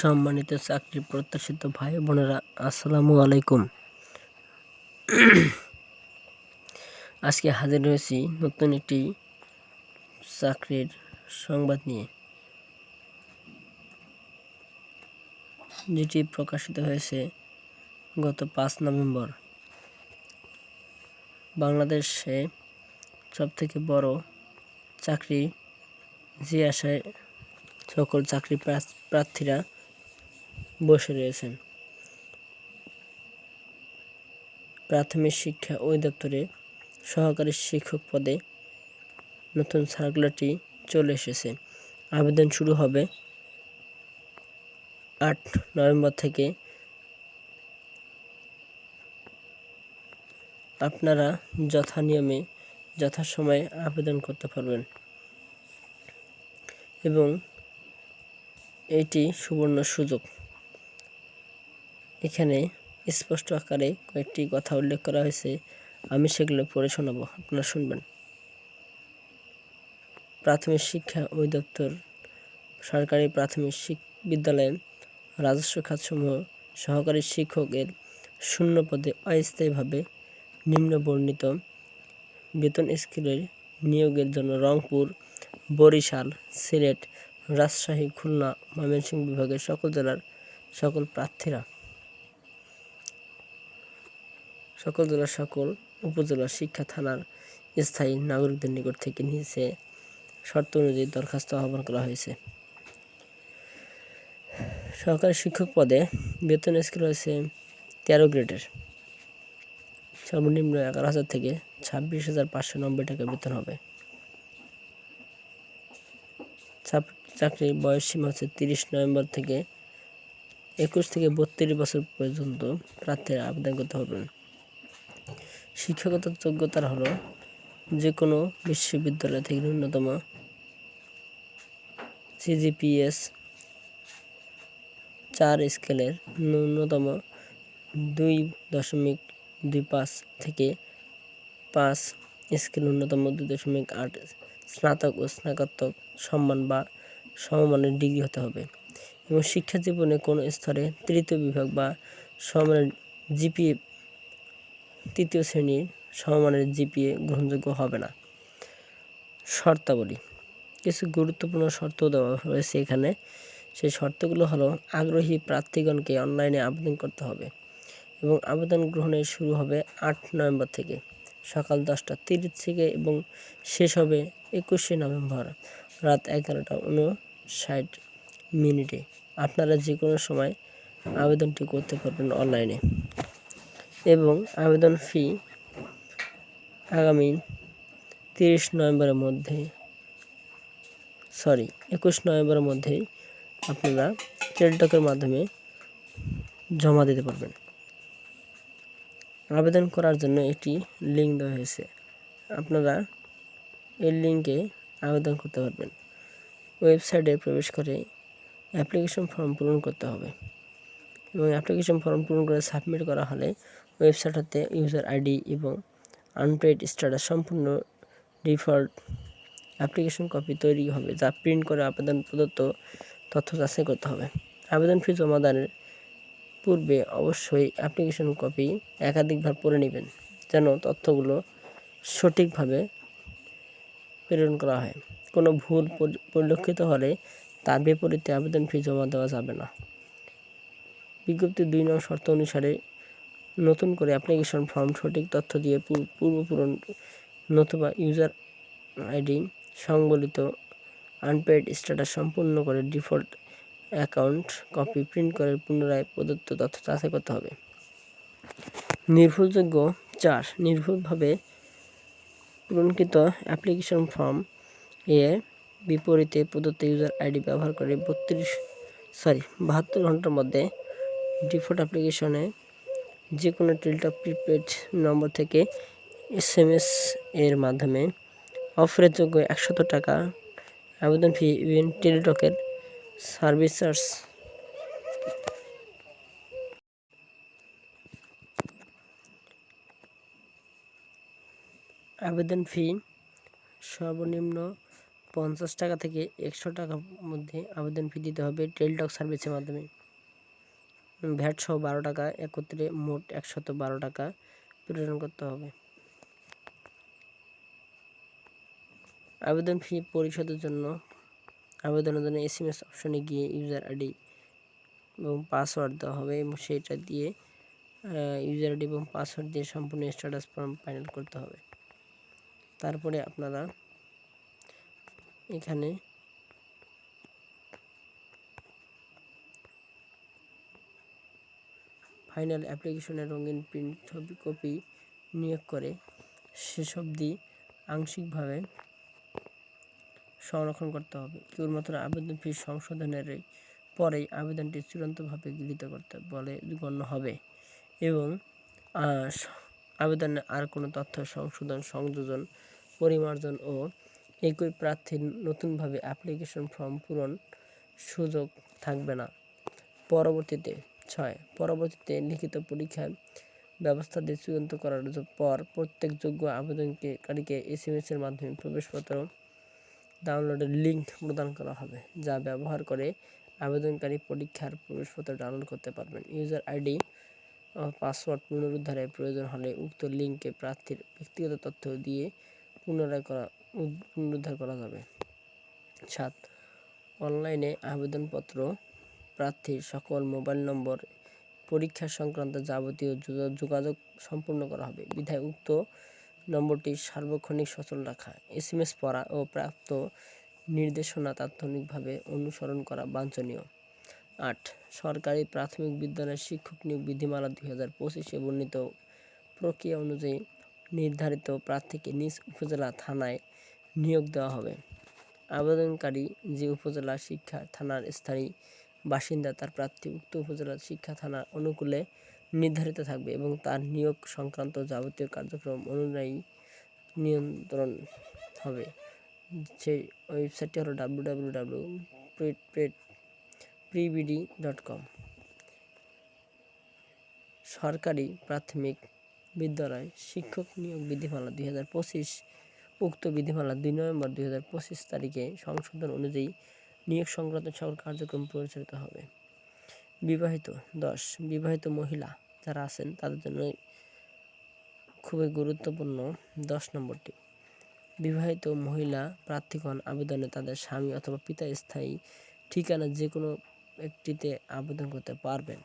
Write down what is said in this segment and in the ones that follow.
সম্মানিত চাকরি প্রত্যাশিত ভাই বোনেরা, আসসালামু আলাইকুম। আজকে হাজির হয়েছি নতুন একটি চাকরির সংবাদ নিয়ে, যেটি প্রকাশিত হয়েছে গত পাঁচ নভেম্বর। বাংলাদেশে সবথেকে বড় চাকরি যে আশায় সকল চাকরি প্রার্থীরা বসে রয়েছেন। প্রাথমিক শিক্ষা অধিদপ্তরে সহকারী শিক্ষক পদে নতুন সার্কুলারটি চলে এসেছে। আবেদন শুরু হবে আট নভেম্বর থেকে। আপনারা যথা নিয়মে যথাসময়ে আবেদন করতে পারবেন এবং এটি সুবর্ণ সুযোগ। এখানে স্পষ্ট আকারে কয়েকটি কথা উল্লেখ করা হয়েছে। আমি সেগুলো পড়ে শোনাবো, আপনারা শুনবেন। প্রাথমিক শিক্ষা অধিদপ্তর, সরকারি প্রাথমিক বিদ্যালয়ে রাজস্ব খাতসমূহ সহকারী শিক্ষকের শূন্য পদে অস্থায়ীভাবে নিম্ন বর্ণিত বেতন স্কেলের নিয়োগের জন্য রংপুর, বরিশাল, সিলেট, রাজশাহী, খুলনা, ময়মনসিংহ বিভাগের সকল জেলার সকল প্রার্থীরা সকল জেলার সকল উপজেলা শিক্ষা থানার স্থায়ী নাগরিকদের নিকট থেকে নিয়েছে শর্ত অনুযায়ী দরখাস্ত আহ্বান করা হয়েছে। সরকারি শিক্ষক পদে বেতন স্কেল হয়েছে তেরো গ্রেডের। সর্বনিম্ন এগারো হাজার থেকে ছাব্বিশ হাজার পাঁচশো নব্বই টাকা বেতন হবে। চাকরির বয়স সীমা হচ্ছে তিরিশ নভেম্বর থেকে একুশ থেকে বত্রিশ বছর পর্যন্ত প্রার্থীরা আবেদন করতে পারবেন। শিক্ষাগত যোগ্যতার হলো যে কোনো বিশ্ববিদ্যালয় থেকে ন্যূনতম সিজিপিএস চার স্কেলের ন্যূনতম দুই দশমিক দুই পাঁচ থেকে পাঁচ স্কেল ন্যূনতম দুই দশমিক আট স্নাতক ও স্নাতক সম্মান বা সমমানের ডিগ্রি হতে হবে। এবং শিক্ষা জীবনে কোনো স্তরে তৃতীয় বিভাগ বা সমমানের জিপিএ তৃতীয় শ্রেণির সমমানের জিপিএ গ্রহণযোগ্য হবে না। শর্তাবলী। কিছু গুরুত্বপূর্ণ শর্ত দেওয়া হয়েছে এখানে। সেই শর্তগুলো হলো, আগ্রহী প্রার্থীগণকে অনলাইনে আবেদন করতে হবে এবং আবেদন গ্রহণের শুরু হবে আট নভেম্বর থেকে। সকাল দশটা তিরিশ থেকে এবং শেষ হবে একুশে নভেম্বর রাত এগারোটা উনষাট মিনিটে। আপনারা যে কোনো সময় আবেদনটি করতে পারবেন অনলাইনে। এবং আবেদন ফি আগামী তিরিশ নভেম্বরের মধ্যে, সরি, একুশ নভেম্বরের মধ্যেই আপনারা টেলটকের মাধ্যমে জমা দিতে পারবেন। আবেদন করার জন্য একটি লিঙ্ক দেওয়া হয়েছে। আপনারা এই লিঙ্কে আবেদন করতে পারবেন। ওয়েবসাইটে প্রবেশ করে অ্যাপ্লিকেশন ফর্ম পূরণ করতে হবে। এবং অ্যাপ্লিকেশন ফর্ম পূরণ করে সাবমিট করা হলে ওয়েবসাইটটাতে ইউজার আইডি এবং আনপেড স্ট্যাটাস সম্পূর্ণ ডিফল্ট অ্যাপ্লিকেশন কপি তৈরি হবে, যা প্রিন্ট করে আবেদন প্রদত্ত তথ্য যাচাই করতে হবে। আবেদন ফি জমাদানের পূর্বে অবশ্যই অ্যাপ্লিকেশন কপি একাধিকবার পড়ে নেবেন, যেন তথ্যগুলো সঠিকভাবে প্রেরণ করা হয়। কোনো ভুল পরিলক্ষিত হলে তার বিপরীতে আবেদন ফি জমা দেওয়া যাবে না। বিজ্ঞপ্তি দুই নং শর্ত অনুসারে নতুন করে অ্যাপ্লিকেশন ফর্ম সঠিক তথ্য দিয়ে পূর্ব পূরণ নতুবা ইউজার আইডি সংবলিত আনপেড স্ট্যাটাস সম্পূর্ণ করে ডিফল্ট অ্যাকাউন্ট কপি প্রিন্ট করে পুনরায় প্রদত্ত তথ্য যাচাই করতে হবে। নির্ভুলযোগ্য চার, নির্ভুলভাবে পূরণকৃত অ্যাপ্লিকেশন ফর্ম এ বিপরীতে প্রদত্ত ইউজার আইডি ব্যবহার করে বত্রিশ সরি বাহাত্তর ঘণ্টার মধ্যে ডিফল্ট অ্যাপ্লিকেশনে যে কোনো টেলটক প্রিপেড নম্বর থেকে এস এম এস এর মাধ্যমে অফারের যোগ্য একশত টাকা আবেদন ফি ইভেন টেলিটকের সার্ভিস চার্জ আবেদন ফি সর্বনিম্ন পঞ্চাশ টাকা থেকে একশো টাকার মধ্যে আবেদন ফি দিতে হবে টেলটক সার্ভিসের মাধ্যমে। ভ্যাট সহ বারো টাকা, একত্রে মোট একশত বারো টাকা প্রেরণ করতে হবে। আবেদন ফি পরিশোধের জন্য আবেদনের জন্য এস এম এস অপশনে গিয়ে ইউজার আইডি এবং পাসওয়ার্ড দেওয়া হবে এবং সেইটা দিয়ে ইউজার আইডি এবং পাসওয়ার্ড দিয়ে সম্পূর্ণ স্ট্যাটাস ফর্ম ফাইনাল করতে হবে। তারপরে আপনারা এখানে ফাইনাল অ্যাপ্লিকেশনের রঙিন প্রিন্ট ছবি কপি নিয়োগ করে সেসব দিয়ে আংশিকভাবে সংরক্ষণ করতে হবে। কেবলমাত্র আবেদন ফি সংশোধনের পরেই আবেদনটি চূড়ান্তভাবে গৃহীত করতে বলে গণ্য হবে এবং আবেদনে আর কোনো তথ্য, সংশোধন, সংযোজন, পরিমার্জন ও একই প্রার্থীর নতুনভাবে অ্যাপ্লিকেশন ফর্ম পূরণ সুযোগ থাকবে না। পরবর্তীতে ছয়। পরবর্তীতে লিখিত পরীক্ষার ব্যবস্থা দিয়ে চূড়ান্ত করার পর প্রত্যেক যোগ্য আবেদনকারীকে এস এম এর মাধ্যমে প্রবেশপত্র ডাউনলোডের লিঙ্ক প্রদান করা হবে, যা ব্যবহার করে আবেদনকারী পরীক্ষার প্রবেশপত্র ডাউনলোড করতে পারবেন। ইউজার আইডি পাসওয়ার্ড পুনরুদ্ধারের প্রয়োজন হলে উক্ত লিঙ্কে প্রার্থীর ব্যক্তিগত তথ্য দিয়ে পুনরায় করা, পুনরুদ্ধার করা যাবে। সাত অনলাইনে আবেদনপত্র প্রার্থীর সকল মোবাইল নম্বর পরীক্ষা সংক্রান্ত যাবতীয় যোগাযোগ সম্পূর্ণ করা হবে। বিধায় উক্ত নম্বরটি সার্বক্ষণিক সচল রাখা, এস এম এস পড়া ও প্রাপ্ত নির্দেশনা তাৎক্ষণিকভাবে অনুসরণ করা বাঞ্ছনীয়। আট, সরকারি প্রাথমিক বিদ্যালয়ের শিক্ষক নিয়োগ বিধিমালা দুই হাজার পঁচিশে বর্ণিত প্রক্রিয়া অনুযায়ী নির্ধারিত প্রার্থীকে নিজ উপজেলা থানায় নিয়োগ দেওয়া হবে। আবেদনকারী যে উপজেলা শিক্ষা থানার স্থায়ী বাসিন্দা তার প্রার্থী উক্ত উপজেলার শিক্ষা থানার অনুকূলে নির্ধারিত থাকবে এবং তার নিয়োগ সংক্রান্ত যাবতীয় কার্যক্রম অনুযায়ী নিয়ন্ত্রণ হবে। সেই ওয়েবসাইটটি হলো ডাব্লু ডাব্লু ডাব্লু প্রিবিডি ডট কম সরকারি প্রাথমিক বিদ্যালয় শিক্ষক নিয়োগ বিধিমালা দুই হাজার পঁচিশ, উক্ত বিধিমালা দুই নভেম্বর দুই হাজার পঁচিশ তারিখে সংশোধন অনুযায়ী নিয়োগ সংক্রান্ত সকল কার্যক্রম পরিচালিত হবে। বিবাহিত দশ, বিবাহিত মহিলা যারা আছেন তাদের জন্য খুবই গুরুত্বপূর্ণ দশ নম্বরটি। বিবাহিত মহিলা প্রার্থীগণ আবেদনে তাদের স্বামী অথবা পিতা স্থায়ী ঠিকানা যে কোনো একটিতে আবেদন করতে পারবেন।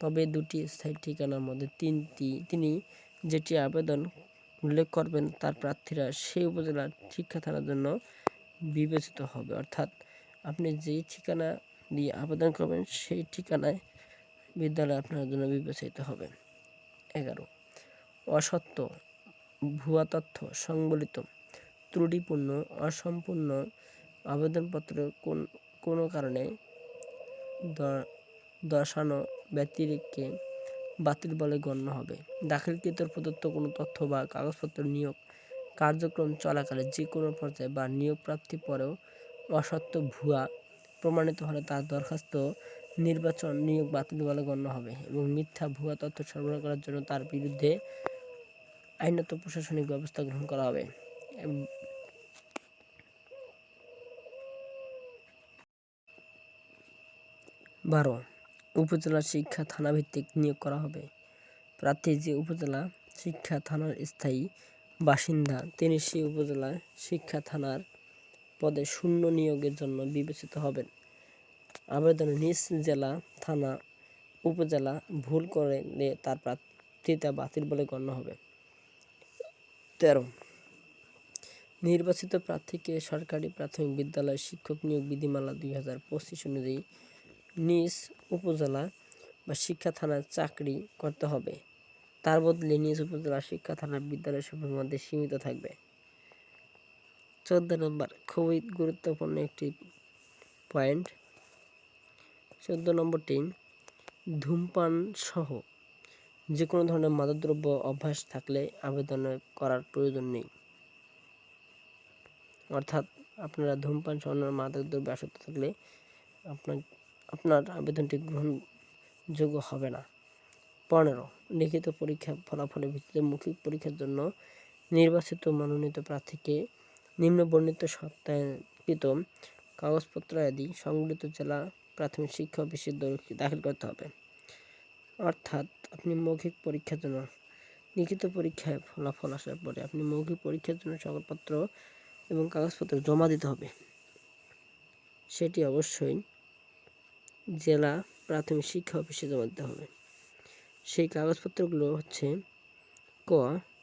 তবে দুটি স্থায়ী ঠিকানার মধ্যে তিনটি, তিনি যেটি আবেদন উল্লেখ করবেন তার প্রার্থীরা সেই উপজেলার শিক্ষা থানার জন্য বিবেচিত হবে। অর্থাৎ আপনি যেই ঠিকানা দিয়ে আবেদন করবেন, সেই ঠিকানায় বিদ্যালয় আপনার জন্য বিবেচিত হবে। এগারো। অসত্য, ভুয়া তথ্য সংবলিত, ত্রুটিপূর্ণ, অসম্পূর্ণ আবেদনপত্র কোন, কোনো কারণে দর্শানো ব্যতিরিক্তকে বাতিল বলে গণ্য হবে। দাখিলকৃত প্রদত্ত কোনো তথ্য বা কাগজপত্র নিয়োগ কার্যক্রম চলাকালে যে কোনো পর্যায়ে বা নিয়োগ প্রাপ্তি পরেও অসত্য ভুয়া প্রমাণিত হলে তার দরখাস্ত নির্বাচন নিয়োগ বাতিল বলে গণ্য হবে এবং মিথ্যা ভুয়া তথ্য সরবরাহ করার জন্য তার বিরুদ্ধে আইনত প্রশাসনিক ব্যবস্থা গ্রহণ করা হবে। বারো, উপজেলা শিক্ষা থানা ভিত্তিক নিয়োগ করা হবে। প্রার্থী যে উপজেলা শিক্ষা থানার স্থায়ী বাসিন্দা, তিনি সেই উপজেলা শিক্ষা থানার পদে শূন্য নিয়োগের জন্য বিবেচিত হবেন। আবেদন নিজ জেলা, থানা, উপজেলা ভুল করলে তার প্রার্থিতা বাতিল বলে গণ্য হবে। তেরো। নির্বাচিত প্রার্থীকে সরকারি প্রাথমিক বিদ্যালয় শিক্ষক নিয়োগ বিধিমালা দুই হাজার পঁচিশ অনুযায়ী নিজ উপজেলা বা শিক্ষা থানায় চাকরি করতে হবে। তার বদলে নিজ উপজেলা শিক্ষা থানার বিদ্যালয় সমূহের মধ্যে সীমিত থাকবে। চোদ্দ নম্বর, খুবই গুরুত্বপূর্ণ একটি পয়েন্ট চোদ্দ নম্বরটি ধূমপান সহ যে কোনো ধরনের মাদকদ্রব্য অভ্যাস থাকলে আবেদন করার প্রয়োজন নেই। অর্থাৎ আপনারা ধূমপান সহ মাদকদ্রব্য আসক্ত থাকলে আপনার আপনার আবেদনটি গ্রহণযোগ্য হবে না। পনেরো, লিখিত পরীক্ষা ফলাফলের ভিত্তিতে মৌখিক পরীক্ষার জন্য নির্বাচিত মনোনীত প্রার্থীকে নিম্ন বর্ণিত সত্যায়িত কাগজপত্র আদি সংগঠিত জেলা প্রাথমিক শিক্ষা অফিসে দাখিল করতে হবে। অর্থাৎ আপনি মৌখিক পরীক্ষার জন্য, লিখিত পরীক্ষায় ফলাফল আসার পরে আপনি মৌখিক পরীক্ষার জন্য সকলপত্র এবং কাগজপত্র জমা দিতে হবে। সেটি অবশ্যই জেলা প্রাথমিক শিক্ষা অফিসে জমা দিতে হবে। সেই কাগজপত্রগুলো হচ্ছে ক,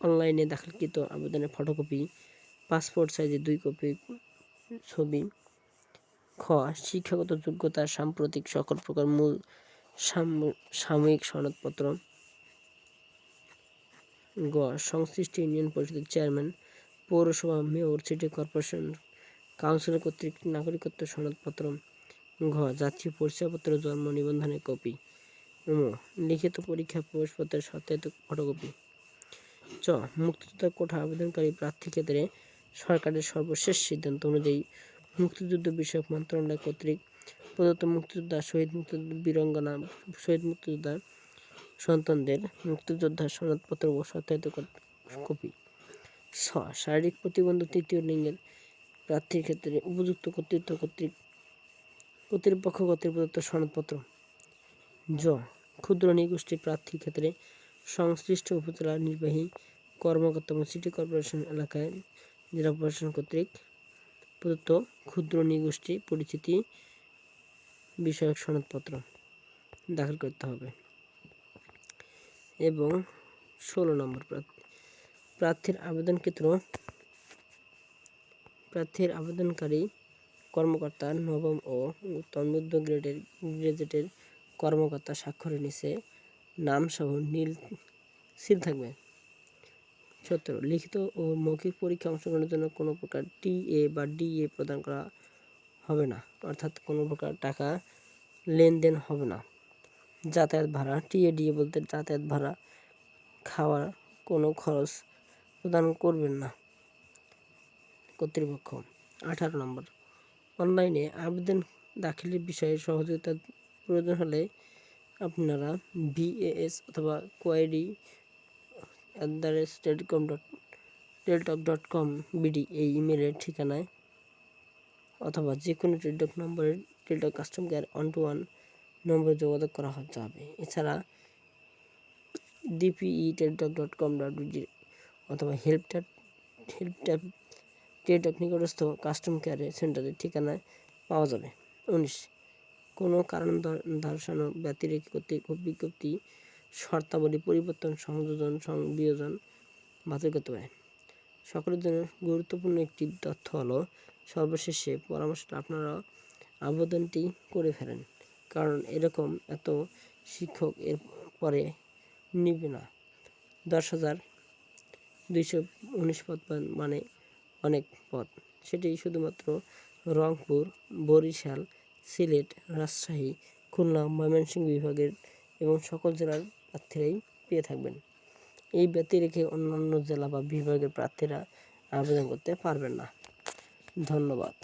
অনলাইনে দাখিলকৃত আবেদনের ফটোকপি পাসপোর্ট সাইজের দুই কপি ছবি। খ, শিক্ষাগত যোগ্যতা, সাম্প্রতিক সকল প্রকার মূল সাম- সাময়িক সনদপত্র। গ, সংশ্লিষ্ট ইউনিয়ন পরিষদের চেয়ারম্যান, পৌরসভা মেয়র, সিটি কর্পোরেশন কাউন্সিলর কর্তৃক নাগরিকত্ব সনদপত্র। ঘ, জাতীয় পরিচয়পত্র জন্ম নিবন্ধনের কপি। লিখিত পরীক্ষা প্রবেশপত্রের সত্যায়িত ফটোকপি। চ মুক্তিযোদ্ধা কোঠা আবেদনকারী প্রার্থী ক্ষেত্রে সরকারের সর্বশেষ সিদ্ধান্ত অনুযায়ী মুক্তিযুদ্ধ বিষয়ক মন্ত্রণালয় কর্তৃক প্রদত্ত মুক্তিযোদ্ধা শহীদ মুক্তিযোদ্ধা বীরঙ্গনা, শহীদ মুক্তিযোদ্ধা সন্তানদের মুক্তিযোদ্ধার সনদপত্র ও সত্যায়িত কপি। ছ, শারীরিক প্রতিবন্ধ তৃতীয় লিঙ্গের প্রার্থীর ক্ষেত্রে উপযুক্ত কর্তৃত্ব কর্তৃক কর্তৃপক্ষ কর্তৃক প্রদত্ত সনদপত্র। জ, ক্ষুদ্র নিগোষ্ঠী প্রার্থীর ক্ষেত্রে সংশ্লিষ্ট উপজেলা নির্বাহী কর্মকর্তা এবং সিটি কর্পোরেশন এলাকায় জেলা প্রশাসন কর্তৃক প্রদত্ত ক্ষুদ্র নিগোষ্ঠী পরিচিতি বিষয়ক সনদপত্র দাখিল করতে হবে। এবং ষোলো নম্বর প্রার্থীর আবেদন ক্ষেত্র, প্রার্থীর আবেদনকারী কর্মকর্তা নবম ও তন্মধ্য গ্রেডের, গ্রেজেটের কর্মকর্তা স্বাক্ষরের নিচে নাম সহ নীল সিল থাকবে। সতেরো লিখিত ও মৌখিক পরীক্ষা অংশগ্রহণের জন্য কোনো প্রকার টি, এ বা ডি, এ প্রদান করা হবে না। অর্থাৎ কোনো প্রকার টাকা লেনদেন হবে না। যাতায়াত ভাড়া টিএ ডিএ বলতে যাতায়াত ভাড়া খাওয়ার কোনো খরচ প্রদান করবেন না। কর্তৃপক্ষ। আঠারো নম্বর। অনলাইনে আবেদন দাখিলের বিষয়ে সহযোগিতা প্রয়োজন হলে আপনারা বিএএস অথবা query at the rate telecom dot Teletalk dot com BD এই ইমেলের ঠিকানায়, অথবা যে কোনো Teletalk Teletalk custom care one two one নম্বরে যোগাযোগ করা যাবে। এছাড়া DPE Teletalk dot com dot BD অথবা help tap help tap Teletalk নিকটস্থ কাস্টম কেয়ারে সেন্টারের ঠিকানায় পাওয়া যাবে। উনিশ, কোনো কারণ দর- দর্শানো ব্যতিরেক কর্তৃক বিজ্ঞপ্তি শর্তাবলী পরিবর্তন, সংযোজন, সংবিয়োজন বাতিল করতে পারে। সকলের জন্য গুরুত্বপূর্ণ একটি তথ্য হলো, সর্বশেষে পরামর্শটা আপনারা আবেদনটি করে ফেলেন। কারণ এরকম এত শিক্ষক এর পরে নিবে না। দশ হাজার দুইশো উনিশ পদ মানে অনেক পদ। সেটি শুধুমাত্র রংপুর, বরিশাল, সিলেট, রাজশাহী, খুলনা, ময়মনসিংহ বিভাগের এবং সকল জেলার প্রার্থীরাই পেয়ে থাকবেন। এই ব্যতি রেখে অন্যান্য জেলা বা বিভাগের প্রার্থীরা আবেদন করতে পারবেন না। ধন্যবাদ।